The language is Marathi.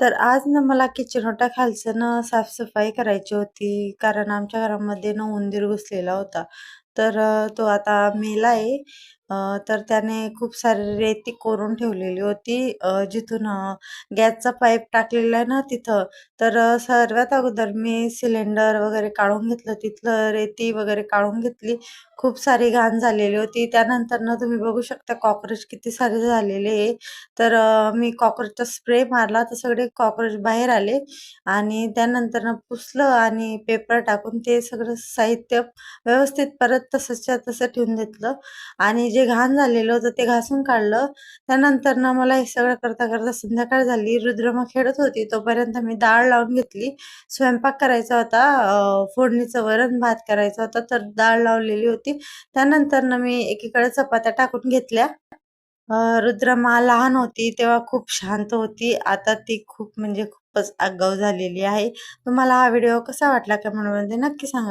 तर आज ना मला किचन ओटा खालचं ना साफसफाई करायची होती. कारण आमच्या घरामध्ये ना उंदीर घुसलेला होता. तर अ, तो आता मेला आहे. अ, तर त्याने खूप सारी रेती कोरून ठेवलेली होती. अ, जिथून अ, गॅसचा पाईप टाकलेला आहे ना तिथं तर अ, सर्वात अगोदर मी सिलेंडर वगैरे काढून घेतलं. तिथलं रेती वगैरे काढून घेतली. खूप सारी घाण झालेली होती. त्यानंतर ना तुम्ही बघू शकता कॉकरोच किती सारे झालेले आहे. तर अ, मी कॉकरोचचा स्प्रे मारला. तर सगळे कॉकरोच बाहेर आले आणि त्यानंतर ना पुसलं आणि पेपर टाकून ते सगळं साहित्य व्यवस्थित परत तसंच्या तसं ठेवून घेतलं. आणि जे घाण झालेलं होतं ते घासून काढलं. त्यानंतर ना मला हे सगळं करता करता संध्याकाळ झाली. रुद्रमा खेळत होती. तोपर्यंत मी डाळ लावून घेतली. स्वयंपाक करायचा होता. फोडणीचं वरण भात करायचा होता. तर डाळ लावलेली होती. त्यानंतर ना मी एकीकडे चपात्या टाकून घेतल्या. रुद्रमा लहान होती तेव्हा खूप शांत होती. आता ती खूप म्हणजे खूपच आगाऊ झालेली आहे. तुम्हाला हा व्हिडिओ कसा वाटला कमेंटमध्ये नक्की सांगा.